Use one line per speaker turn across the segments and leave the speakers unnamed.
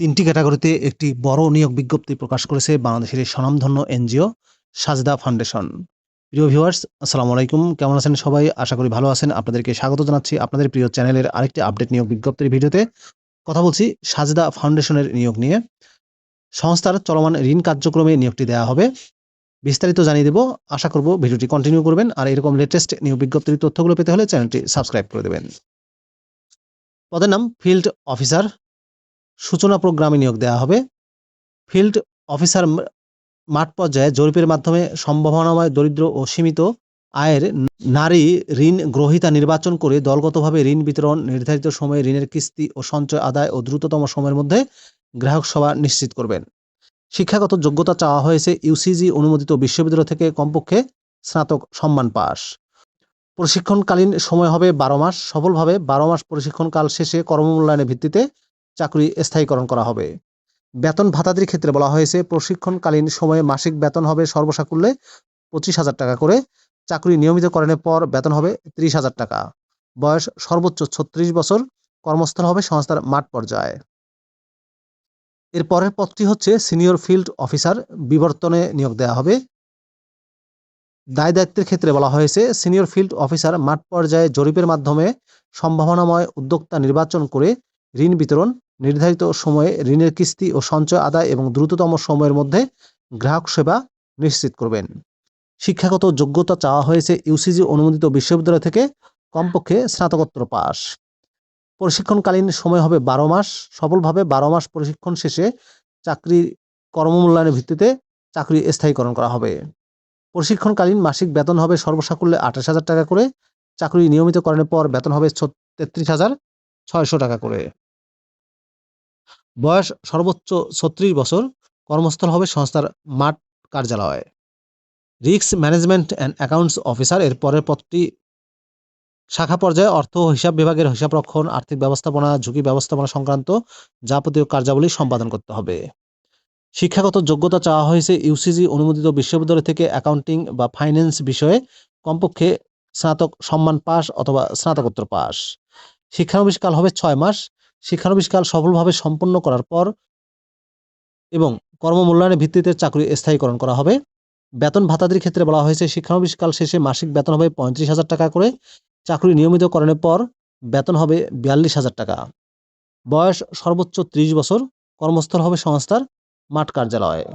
তিনটি ক্যাটাগরিতে একটি বড় নিয়োগ বিজ্ঞপ্তি প্রকাশ করেছে বাংলাদেশের স্বনামধন্য এনজিও সাজদা ফাউন্ডেশন। প্রিয় ভিউয়ার্স, আসসালামু আলাইকুম। কেমন আছেন সবাই? আশা করি ভালো আছেন। আপনাদেরকে স্বাগত জানাচ্ছি আপনাদের প্রিয় চ্যানেলের আরেকটি আপডেট নিয়োগ বিজ্ঞপ্তির ভিডিওতে। কথা বলছি সাজদা ফাউন্ডেশনের নিয়োগ নিয়ে। সংস্থার চলমান ঋণ কার্যক্রমে নিয়োগটি দেওয়া হবে। বিস্তারিত জানিয়ে দেব। আশা করব ভিডিওটি কন্টিনিউ করবেন। আর এরকম লেটেস্ট নিয়োগ বিজ্ঞপ্তির তথ্যগুলো পেতে হলে চ্যানেলটি সাবস্ক্রাইব করে দেবেন। পদের নাম ফিল্ড অফিসার সূচনা প্রোগ্রামে নিয়োগ দেওয়া হবে। ফিল্ড অফিসার মাঠ পর্যায়ে জরিপের মাধ্যমে সম্ভাবনাময় দরিদ্র ও সীমিত আয়ের নারী ঋণ গ্রহীতা নির্বাচন করে দলগতভাবে ঋণ বিতরণ, নির্ধারিত সময়ে ঋণের কিস্তি ও সঞ্চয় আদায় ও দ্রুততম সময়ের মধ্যে গ্রাহক সেবা নিশ্চিত করবেন। শিক্ষাগত যোগ্যতা চাওয়া হয়েছে ইউসিজি অনুমোদিত বিশ্ববিদ্যালয় থেকে কমপক্ষে স্নাতক সম্মান পাস। প্রশিক্ষণকালীন সময় হবে বারো মাস। সফলভাবে বারো মাস প্রশিক্ষণকাল শেষে কর্মমূল্যায়নের ভিত্তিতে চাকরি স্থায়ীকরণ করা হবে। বেতন ভাতাদির ক্ষেত্রে বলা হয়েছে, প্রশিক্ষণকালীন সময়ে মাসিক বেতন হবে সর্বসাকুল্যে পঁচিশ হাজার টাকা করে। চাকরি নিয়মিতকরণের পর বেতন হবে ত্রিশ হাজার টাকা। বয়স সর্বোচ্চ ছত্রিশ বছর। কর্মস্থল হবে সংস্থার মাঠ পর্যায়ে। এর পরের পদটি হচ্ছে সিনিয়র ফিল্ড অফিসার। বিবর্তনে নিয়োগ দেওয়া হবে। দায় দায়িত্বের ক্ষেত্রে বলা হয়েছে, সিনিয়র ফিল্ড অফিসার মাঠ পর্যায়ে জরিপের মাধ্যমে সম্ভাবনাময় উদ্যোক্তা নির্বাচন করে ঋণ বিতরণ নির্ধারিত সময়ে ঋণের কিস্তি ও সঞ্চয় আদায় এবং দ্রুততম সময়ের মধ্যে গ্রাহক সেবা নিশ্চিত করবেন। শিক্ষাগত যোগ্যতা চাওয়া হয়েছে ইউসিজি অনুমোদিত বিশ্ববিদ্যালয় থেকে কমপক্ষে স্নাতকোত্তর পাস প্রশিক্ষণকালীন সময় হবে বারো মাস। সফলভাবে বারো মাস প্রশিক্ষণ শেষে চাকরি কর্মমূল্যায়নের ভিত্তিতে চাকরি স্থায়ীকরণ করা হবে। প্রশিক্ষণকালীন মাসিক বেতন হবে সর্বসাকুল্যে আঠাশ হাজার টাকা করে। চাকরি নিয়মিতকরণের পর বেতন হবে তেত্রিশ হাজার ছয়শো টাকা করে। বয়স সর্বোচ্চ ছত্রিশ বছর। কর্মস্থল হবে সংস্থার মাঠ কার্যালয়। Risk management and accounts officer এর পরের পদটি শাখা পর্যায়ে অর্থ হিসাব বিভাগের হিসাবরক্ষণ আর্থিক ব্যবস্থাপনা, ঝুঁকি ব্যবস্থাপনা সংক্রান্ত যাবতীয় কার্যাবলী সম্পাদন করতে হবে। শিক্ষাগত যোগ্যতা চাওয়া হয়েছে ইউসিজি অনুমোদিত বিশ্ববিদ্যালয় থেকে অ্যাকাউন্টিং বা ফাইন্যান্স বিষয়ে কমপক্ষে স্নাতক সম্মান পাস অথবা স্নাতকোত্তর পাস। শিক্ষানবিষ্কাল হবে ছয় মাস। শিক্ষানবিষ্কাল সফলভাবে সম্পন্ন করার পর এবং কর্মমূল্যায়নের ভিত্তিতে চাকরি স্থায়ীকরণ করা হবে। বেতন ভাতাদির ক্ষেত্রে বলা হয়েছে, শিক্ষানবিষ্কাল শেষে মাসিক বেতন হবে পঁয়ত্রিশ হাজার টাকা করে। চাকরি নিয়মিতকরণের পর বেতন হবে বিয়াল্লিশ হাজার টাকা। বয়স সর্বোচ্চ ত্রিশ বছর, কর্মস্থল হবে সংস্থার মাঠ কার্যালয়ে।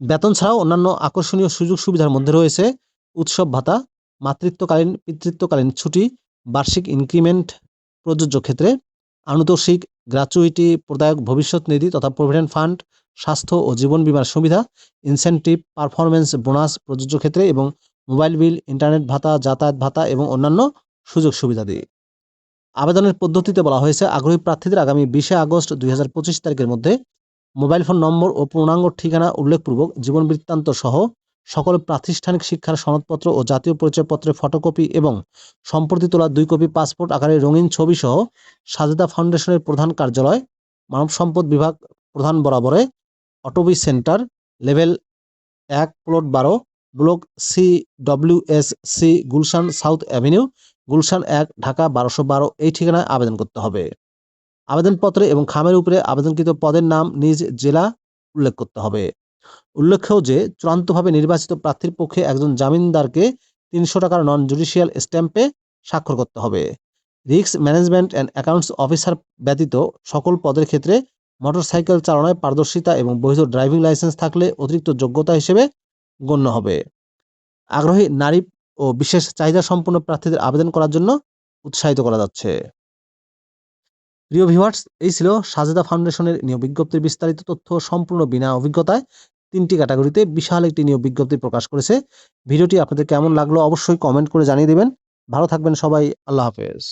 বেতন ছাড়াও অন্যান্য আকর্ষণীয় সুযোগ সুবিধার মধ্যে রয়েছে, উৎসব ভাতা, মাতৃত্বকালীন, পিতৃত্বকালীন ছুটি, বার্ষিক ইনক্রিমেন্ট প্রযোজ্য ক্ষেত্রে আনুতোষিক গ্র্যাচুইটি প্রদায়ক ভবিষ্যৎ নিধি তথা প্রভিডেন্ট ফান্ড, স্বাস্থ্য ও জীবন বীমার সুবিধা, ইনসেন্টিভ পারফরমেন্স বোনাস প্রযোজ্য ক্ষেত্রে এবং মোবাইল বিল, ইন্টারনেট ভাতা, যাতায়াত ভাতা এবং অন্যান্য সুযোগ সুবিধাদি আবেদনের পদ্ধতিতে বলা হয়েছে, আগ্রহী প্রার্থীদের আগামী বিশে আগস্ট দুই হাজার পঁচিশ তারিখের মধ্যে মোবাইল ফোন নম্বর ও পূর্ণাঙ্গ ঠিকানা উল্লেখপূর্বক জীবন বৃত্তান্ত সহ সকল প্রাতিষ্ঠানিক শিক্ষার সনদপত্র ও জাতীয় পরিচয়পত্রের ফটোকপি এবং সম্প্রতি তোলা দুই কপি পাসপোর্ট আকারে রঙিন ছবি সহ সাজেদা ফাউন্ডেশনের প্রধান কার্যালয়, মানব সম্পদ বিভাগ প্রধান বরাবরে অটোবি সেন্টার, লেভেল এক, প্লট বারো, block C, W S C, Gulshan south avenue, Gulshan এক, ঢাকা বারোশো বারো। এই ঠিকানায় আবেদন করতে হবে। আবেদনপত্রে এবং খামের উপরে আবেদনকৃত পদের নাম, নিজ জেলা উল্লেখ করতে হবে। উল্লেখ্য যে, চূড়ান্তভাবে নির্বাচিত প্রার্থীর পক্ষে একজন জামিনদারকে তিনশো টাকার নন জুডিশিয়াল স্ট্যাম্পে স্বাক্ষর করতে হবে। Risk management and accounts officer ব্যতীত সকল পদের ক্ষেত্রে মোটরসাইকেল চালনায় পারদর্শিতা এবং বৈধ ড্রাইভিং লাইসেন্স থাকলে অতিরিক্ত যোগ্যতা হিসেবে গণ্য হবে। আগ্রহী নারী ও বিশেষ চাহিদা সম্পন্ন প্রার্থীদের আবেদন করার জন্য উৎসাহিত করা যাচ্ছে। প্রিয় ভিউয়ার্স এই ছিল সাজেদা ফাউন্ডেশনের নিয়োগ বিজ্ঞপ্তির বিস্তারিত তথ্য সম্পূর্ণ বিনা অভিজ্ঞতায়। তিনটি ক্যাটাগরিতে বিশাল একটি নিয়োগ বিজ্ঞপ্তি প্রকাশ করেছে। ভিডিওটি আপনাদের কেমন লাগল অবশ্যই কমেন্ট করে জানিয়ে দেবেন। ভালো থাকবেন সবাই, আল্লাহ হাফেজ।